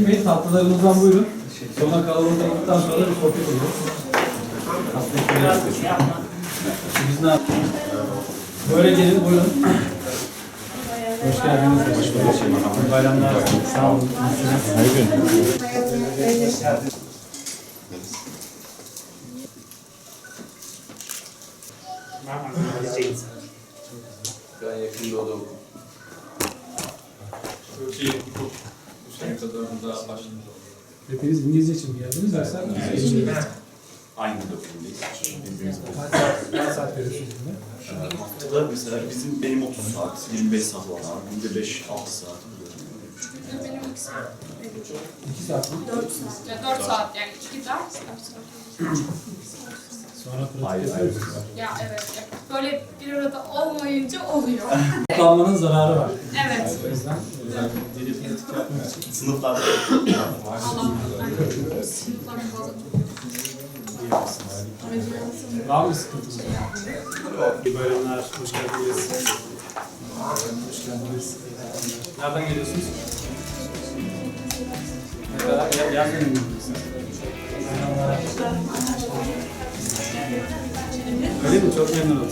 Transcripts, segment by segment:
Çekinmeyin, tatlılarınızdan buyurun. Sonra kalabalık olduktan sonra bir sohbet ediyoruz. Biz ne yapıyoruz? Böyle gelin, buyurun. Hoş geldiniz. Hoş bulduk. Bayramlar. Sağ olun. Ben yakında o da okum. Türkiye kadarında başladı. Hepiniz İngilizce için mi geldiniz yoksa? Aynı dokundayız. Birbirimiz Kaç saat, kaç saat veriyorsunuz buna? Haftada mesela bizim benim 30 saat, 25 saat var. Günde 5-6 saat. Benim iki saat. İki saat mi? Dört saat. Ya dört saat yani iki ders, dört saat. Sonra pratik Hayır, yapıyoruz. Ya evet, böyle bir arada olmayınca oluyor. Kullanmanın zararı var. evet. O yüzden e, dili pratik yapmak için Sınıflarda Allah ben sınıflarım fazla Var mı sıkıntınız? İyi bayramlar, hoş geldiniz. Hoş geldiniz. Nereden geliyorsunuz? Ne kadar? Ya, yaz dönemi misiniz? Bayramlar. Öyle mi? Çok memnun oldum.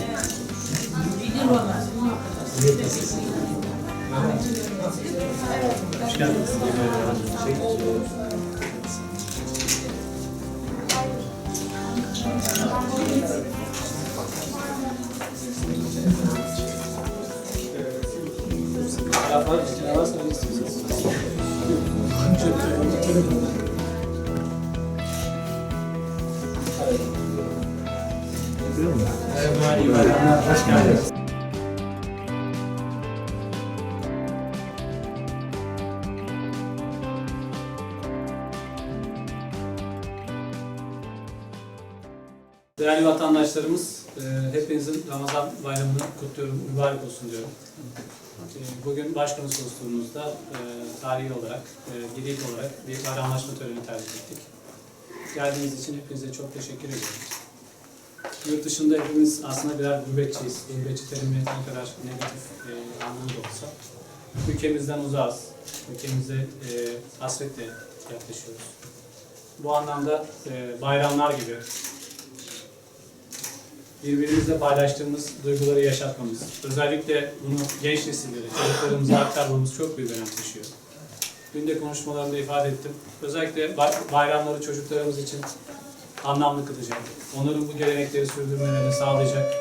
Hoş geldiniz. İyi Değerli vatandaşlarımız, e, hepinizin Ramazan bayramını kutluyorum, mübarek olsun diyorum. E, Bugün Başkonsolosluğumuzda e, tarihi olarak, gedik olarak bir bayramlaşma töreni tercih ettik. Geldiğiniz için hepinize çok teşekkür ediyorum. Yurt dışında hepimiz aslında birer gurbetçiyiz. Gurbetçi terimi ne kadar negatif e, anlamda olsa. Ülkemizden uzağız. Ülkemize e, hasretle yaklaşıyoruz. Bu anlamda e, bayramlar gibi birbirimizle paylaştığımız duyguları yaşatmamız, özellikle bunu genç nesillere, çocuklarımıza aktarmamız çok büyük önem taşıyor. Dün de konuşmalarımda ifade ettim. Özellikle bay- bayramları çocuklarımız için anlamlı kılacak, onların bu gelenekleri sürdürmelerini sağlayacak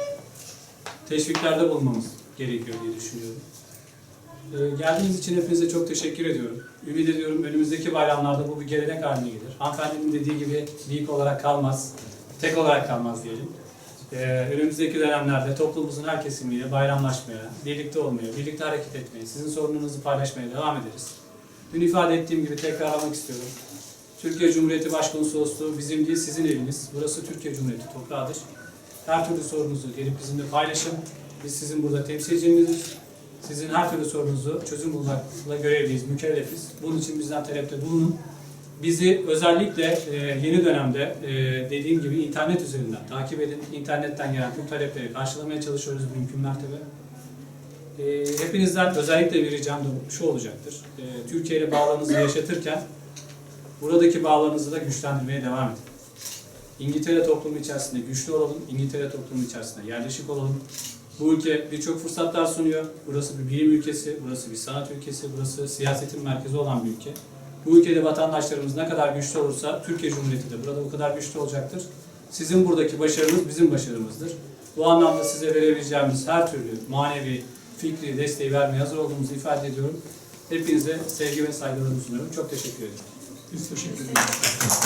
teşviklerde bulunmamız gerekiyor diye düşünüyorum. Ee, geldiğiniz için hepinize çok teşekkür ediyorum. Ümit ediyorum önümüzdeki bayramlarda bu bir gelenek haline gelir. Hanımefendinin dediği gibi ilk olarak kalmaz, tek olarak kalmaz diyelim. Ee, önümüzdeki dönemlerde toplumumuzun her kesimiyle bayramlaşmaya, birlikte olmaya, birlikte hareket etmeye, sizin sorununuzu paylaşmaya devam ederiz. Dün ifade ettiğim gibi tekrarlamak istiyorum. Türkiye Cumhuriyeti Başkonsolosluğu bizim değil sizin eviniz. Burası Türkiye Cumhuriyeti toprağıdır. Her türlü sorunuzu gelip bizimle paylaşın. Biz sizin burada temsilciniziz. Sizin her türlü sorunuzu çözüm bulmakla görevliyiz, mükellefiz. Bunun için bizden talepte bulunun. Bizi özellikle e, yeni dönemde e, dediğim gibi internet üzerinden takip edin. İnternetten gelen tüm talepleri karşılamaya çalışıyoruz mümkün mertebe. E, hepinizden özellikle bir ricam da şu olacaktır. E, Türkiye ile bağlarınızı yaşatırken buradaki bağlarınızı da güçlendirmeye devam edin. İngiltere toplumu içerisinde güçlü olalım, İngiltere toplumu içerisinde yerleşik olalım. Bu ülke birçok fırsatlar sunuyor. Burası bir bilim ülkesi, burası bir sanat ülkesi, burası siyasetin merkezi olan bir ülke. Bu ülkede vatandaşlarımız ne kadar güçlü olursa Türkiye Cumhuriyeti de burada bu kadar güçlü olacaktır. Sizin buradaki başarınız bizim başarımızdır. Bu anlamda size verebileceğimiz her türlü manevi, fikri desteği vermeye hazır olduğumuzu ifade ediyorum. Hepinize sevgi ve saygılarımı sunuyorum. Çok teşekkür ederim. Biz teşekkür ederiz.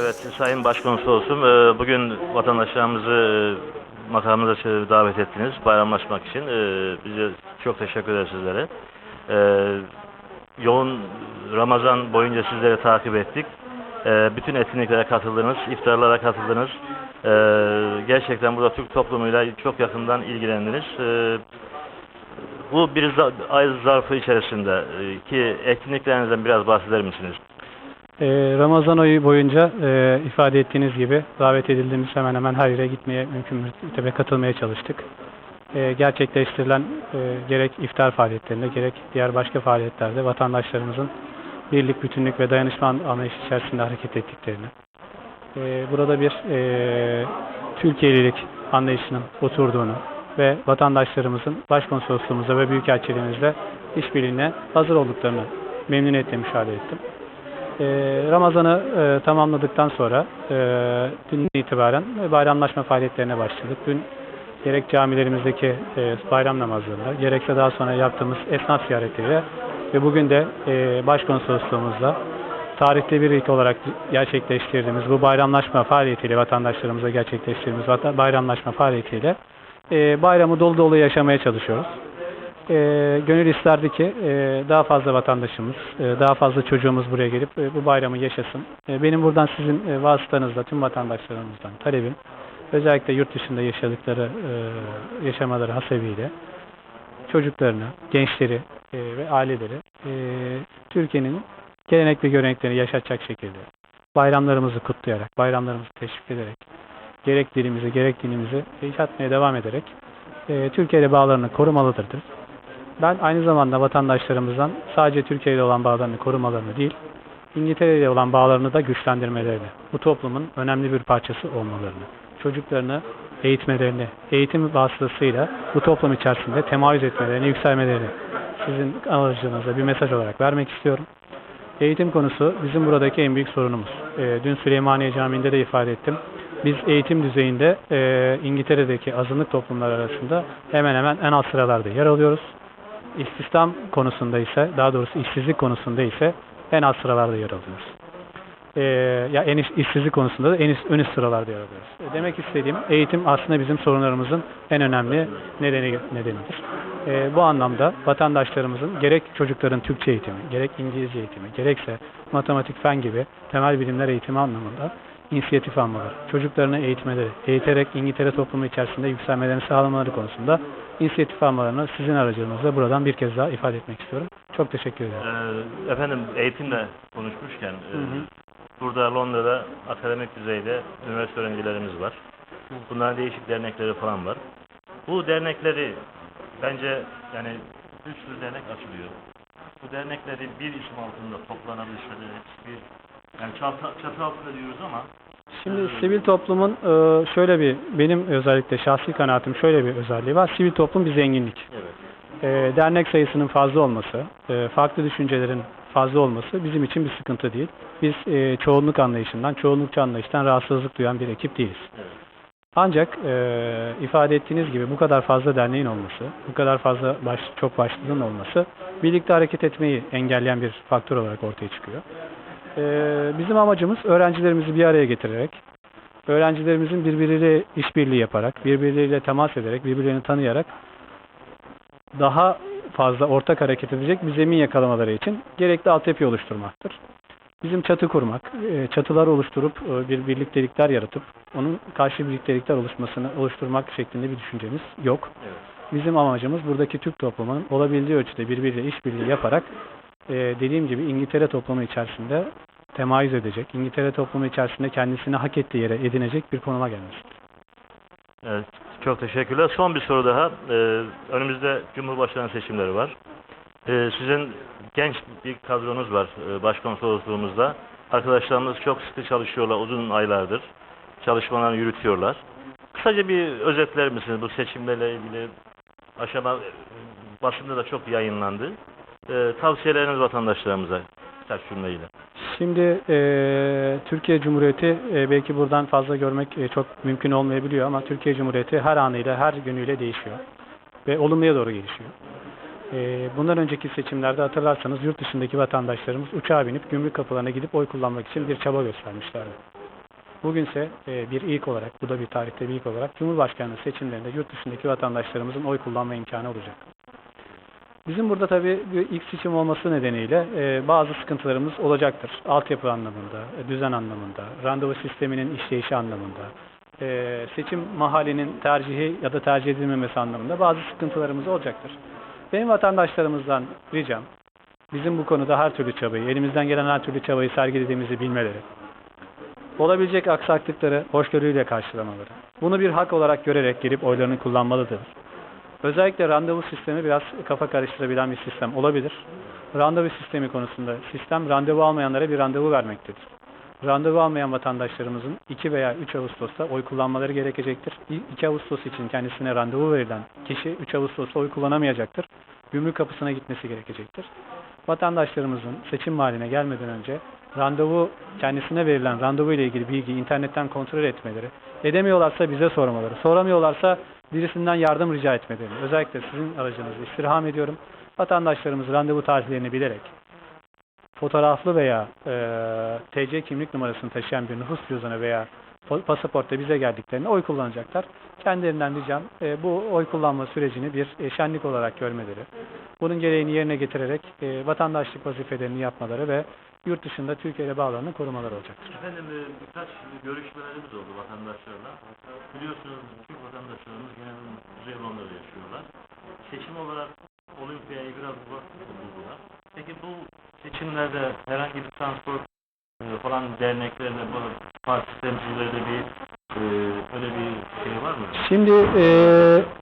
Evet Sayın Başkonsolosum, e, bugün vatandaşlarımızı e, makamımıza davet ettiniz bayramlaşmak için. E, Bize çok teşekkür ederiz sizlere. E, Yoğun Ramazan boyunca sizleri takip ettik. E, Bütün etkinliklere katıldınız, iftarlara katıldınız. E, Gerçekten burada Türk toplumuyla çok yakından ilgilendiniz. E, Bu bir ay zarfı içerisinde e, ki etkinliklerinizden biraz bahseder misiniz? Ee, Ramazan ayı boyunca e, ifade ettiğiniz gibi davet edildiğimiz hemen hemen her yere gitmeye mümkün mertebe katılmaya çalıştık. E, gerçekleştirilen e, gerek iftar faaliyetlerinde gerek diğer başka faaliyetlerde vatandaşlarımızın birlik, bütünlük ve dayanışma an- anlayışı içerisinde hareket ettiklerini, e, burada bir e, Türkiye'lilik anlayışının oturduğunu ve vatandaşlarımızın başkonsolosluğumuzda ve büyükelçiliğimizde işbirliğine hazır olduklarını memnuniyetle müşahede ettim. Ramazan'ı tamamladıktan sonra dün itibaren bayramlaşma faaliyetlerine başladık. Dün gerek camilerimizdeki e, bayram namazlarında, gerekse daha sonra yaptığımız esnaf ziyaretleriyle ve bugün de e, başkonsolosluğumuzla tarihte bir ilk olarak gerçekleştirdiğimiz bu bayramlaşma faaliyetiyle vatandaşlarımıza gerçekleştirdiğimiz bayramlaşma faaliyetiyle e, bayramı dolu dolu yaşamaya çalışıyoruz. E, gönül isterdi ki e, daha fazla vatandaşımız, e, daha fazla çocuğumuz buraya gelip e, bu bayramı yaşasın. E, benim buradan sizin e, vasıtanızla tüm vatandaşlarımızdan talebim özellikle yurt dışında yaşadıkları e, yaşamaları hasebiyle çocuklarını, gençleri e, ve aileleri e, Türkiye'nin gelenek ve göreneklerini yaşatacak şekilde bayramlarımızı kutlayarak, bayramlarımızı teşvik ederek, gerek dilimizi gerek dinimizi yaşatmaya devam ederek e, Türkiye ile bağlarını korumalıdırdır. Ben aynı zamanda vatandaşlarımızdan sadece Türkiye ile olan bağlarını korumalarını değil, İngiltere ile olan bağlarını da güçlendirmelerini, bu toplumun önemli bir parçası olmalarını, çocuklarını eğitmelerini, eğitim vasıtasıyla bu toplum içerisinde temayüz etmelerini, yükselmelerini sizin aracınızda bir mesaj olarak vermek istiyorum. Eğitim konusu bizim buradaki en büyük sorunumuz. Ee, dün Süleymaniye Camii'nde de ifade ettim. Biz eğitim düzeyinde e, İngiltere'deki azınlık toplumlar arasında hemen hemen en alt sıralarda yer alıyoruz. İstihdam konusunda ise, daha doğrusu işsizlik konusunda ise en alt sıralarda yer alıyoruz. Ee, ya en iş- işsizlik konusunda da en üst, ön üst sıralarda yer alıyoruz. E, Demek istediğim eğitim aslında bizim sorunlarımızın en önemli nedeni nedenidir. Ee, bu anlamda vatandaşlarımızın gerek çocukların Türkçe eğitimi, gerek İngilizce eğitimi, gerekse matematik, fen gibi temel bilimler eğitimi anlamında inisiyatif almaları, çocuklarını eğitmeleri, eğiterek İngiltere toplumu içerisinde yükselmelerini sağlamaları konusunda inisiyatif almalarını sizin aracılığınızla buradan bir kez daha ifade etmek istiyorum. Çok teşekkür ederim. Ee, efendim eğitimle konuşmuşken e, Hı hı. Burada Londra'da akademik düzeyde üniversite öğrencilerimiz var. Bunların değişik dernekleri falan var. Bu dernekleri bence yani bir sürü dernek açılıyor. Bu dernekleri bir isim altında toplanabilirse bir yani çatı, çatı altında diyoruz ama Şimdi sivil toplumun e, şöyle bir, benim özellikle şahsi kanaatim şöyle bir özelliği var. Sivil toplum bir zenginlik. evet. E, dernek sayısının fazla olması, e, farklı düşüncelerin fazla olması bizim için bir sıkıntı değil. Biz e, çoğunluk anlayışından, çoğunlukçu anlayıştan rahatsızlık duyan bir ekip değiliz. Evet. Ancak e, ifade ettiğiniz gibi bu kadar fazla derneğin olması, bu kadar fazla baş, çok başlılığın olması birlikte hareket etmeyi engelleyen bir faktör olarak ortaya çıkıyor. E, bizim amacımız öğrencilerimizi bir araya getirerek, öğrencilerimizin birbiriyle işbirliği yaparak, birbirleriyle temas ederek, birbirlerini tanıyarak daha fazla ortak hareket edecek bir zemin yakalamaları için gerekli altyapı oluşturmaktır. Bizim çatı kurmak, e, çatılar oluşturup e, bir birliktelikler yaratıp onun karşı birliktelikler oluşmasını oluşturmak şeklinde bir düşüncemiz yok. Evet. Bizim amacımız buradaki Türk toplumunun olabildiği ölçüde birbiriyle işbirliği yaparak e, dediğim gibi İngiltere toplumu içerisinde temayüz edecek, İngiltere toplumu içerisinde kendisini hak ettiği yere edinecek bir konuma gelmesidir. Evet, çok teşekkürler. Son bir soru daha. Ee, önümüzde Cumhurbaşkanı seçimleri var. Ee, sizin genç bir kadronuz var e, başkonsolosluğumuzda. Arkadaşlarımız çok sıkı çalışıyorlar uzun aylardır. Çalışmalarını yürütüyorlar. Kısaca bir özetler misiniz bu seçimlerle ilgili aşama basında da çok yayınlandı. Ee, tavsiyeleriniz vatandaşlarımıza birkaç cümleyle. Şimdi e, Türkiye Cumhuriyeti e, belki buradan fazla görmek e, çok mümkün olmayabiliyor ama Türkiye Cumhuriyeti her anıyla, her günüyle değişiyor ve olumluya doğru gelişiyor. E, bundan önceki seçimlerde hatırlarsanız yurt dışındaki vatandaşlarımız uçağa binip gümrük kapılarına gidip oy kullanmak için bir çaba göstermişlerdi. Bugünse e, bir ilk olarak, bu da bir tarihte bir ilk olarak Cumhurbaşkanlığı seçimlerinde yurt dışındaki vatandaşlarımızın oy kullanma imkanı olacak. Bizim burada tabii ilk seçim olması nedeniyle e, bazı sıkıntılarımız olacaktır. Altyapı anlamında, e, düzen anlamında, randevu sisteminin işleyişi anlamında, e, seçim mahallinin tercihi ya da tercih edilmemesi anlamında bazı sıkıntılarımız olacaktır. Benim vatandaşlarımızdan ricam, bizim bu konuda her türlü çabayı, elimizden gelen her türlü çabayı sergilediğimizi bilmeleri, olabilecek aksaklıkları hoşgörüyle karşılamaları, bunu bir hak olarak görerek gelip oylarını kullanmalıdır. Özellikle randevu sistemi biraz kafa karıştırabilen bir sistem olabilir. Randevu sistemi konusunda sistem randevu almayanlara bir randevu vermektedir. Randevu almayan vatandaşlarımızın 2 veya 3 Ağustos'ta oy kullanmaları gerekecektir. 2 Ağustos için kendisine randevu verilen kişi 3 Ağustos'ta oy kullanamayacaktır. Gümrük kapısına gitmesi gerekecektir. Vatandaşlarımızın seçim mahalline gelmeden önce randevu kendisine verilen randevu ile ilgili bilgiyi internetten kontrol etmeleri, edemiyorlarsa bize sormaları, soramıyorlarsa birisinden yardım rica etmelerini, özellikle sizin aracınızı istirham ediyorum. Vatandaşlarımız randevu tarihlerini bilerek fotoğraflı veya e, TC kimlik numarasını taşıyan bir nüfus cüzdanı veya pasaportta bize geldiklerinde oy kullanacaklar. Kendilerinden ricam e, bu oy kullanma sürecini bir e, şenlik olarak görmeleri, bunun gereğini yerine getirerek e, vatandaşlık vazifelerini yapmaları ve yurt dışında Türkiye'ye bağlarını korumaları olacaktır. Efendim birkaç görüşmelerimiz oldu vatandaşlarla. Biliyorsunuz Türk vatandaşlarımız genelde Kuzey Londra'da yaşıyorlar. Seçim olarak olimpiyayı biraz uzak buldular. Peki bu seçimlerde herhangi bir transport e, falan derneklerde, bu parti temsilcilerinde bir e, öyle bir şey var mı? Şimdi e,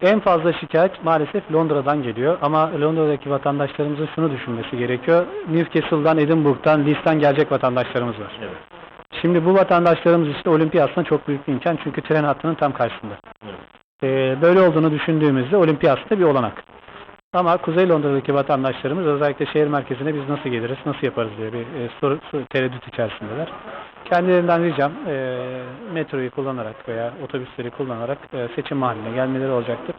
en fazla şikayet maalesef Londra'dan geliyor ama Londra'daki vatandaşlarımızın şunu düşünmesi gerekiyor. Newcastle'dan, Edinburgh'dan, Leeds'ten gelecek vatandaşlarımız var. Evet. Şimdi bu vatandaşlarımız için olimpiya aslında çok büyük bir imkan çünkü tren hattının tam karşısında. Evet. Ee, böyle olduğunu düşündüğümüzde olimpiya aslında bir olanak. Ama Kuzey Londra'daki vatandaşlarımız özellikle şehir merkezine biz nasıl geliriz, nasıl yaparız diye bir e, soru, tereddüt içerisindeler. Kendilerinden ricam e, metroyu kullanarak veya otobüsleri kullanarak e, seçim mahalline gelmeleri olacaktır.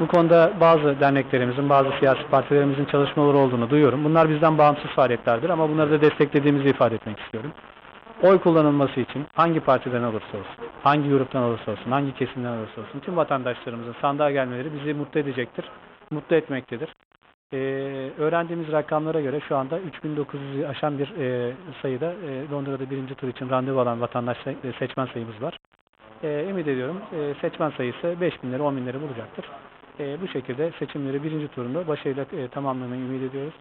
Bu konuda bazı derneklerimizin, bazı siyasi partilerimizin çalışmaları olduğunu duyuyorum. Bunlar bizden bağımsız faaliyetlerdir ama bunları da desteklediğimizi ifade etmek istiyorum. Oy kullanılması için hangi partiden olursa olsun, hangi gruptan olursa olsun, hangi kesimden olursa olsun tüm vatandaşlarımızın sandığa gelmeleri bizi mutlu edecektir, mutlu etmektedir. Ee, öğrendiğimiz rakamlara göre şu anda 3900'ü aşan bir e, sayıda e, Londra'da birinci tur için randevu alan vatandaş e, seçmen sayımız var. E, ümit ediyorum e, seçmen sayısı 5000'leri 10.000'leri bulacaktır. E, bu şekilde seçimleri birinci turunda başarıyla e, tamamlamayı ümit ediyoruz.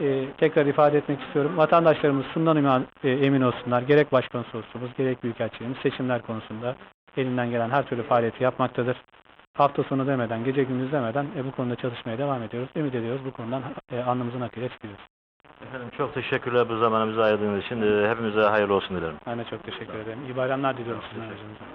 E, tekrar ifade etmek istiyorum. Vatandaşlarımız şundan emin, e, emin olsunlar. Gerek başkonsolosluğumuz, gerek büyükelçiliğimiz seçimler konusunda elinden gelen her türlü faaliyeti yapmaktadır. Hafta sonu demeden, gece gündüz demeden e, bu konuda çalışmaya devam ediyoruz. Ümit ediyoruz bu konudan e, alnımızın akıyla çıkacağız. Efendim çok teşekkürler bu zamanımızı ayırdığınız için. E, hepimize hayırlı olsun dilerim. Ben de çok teşekkür ederim. İyi bayramlar diliyorum sizin aracınızdan.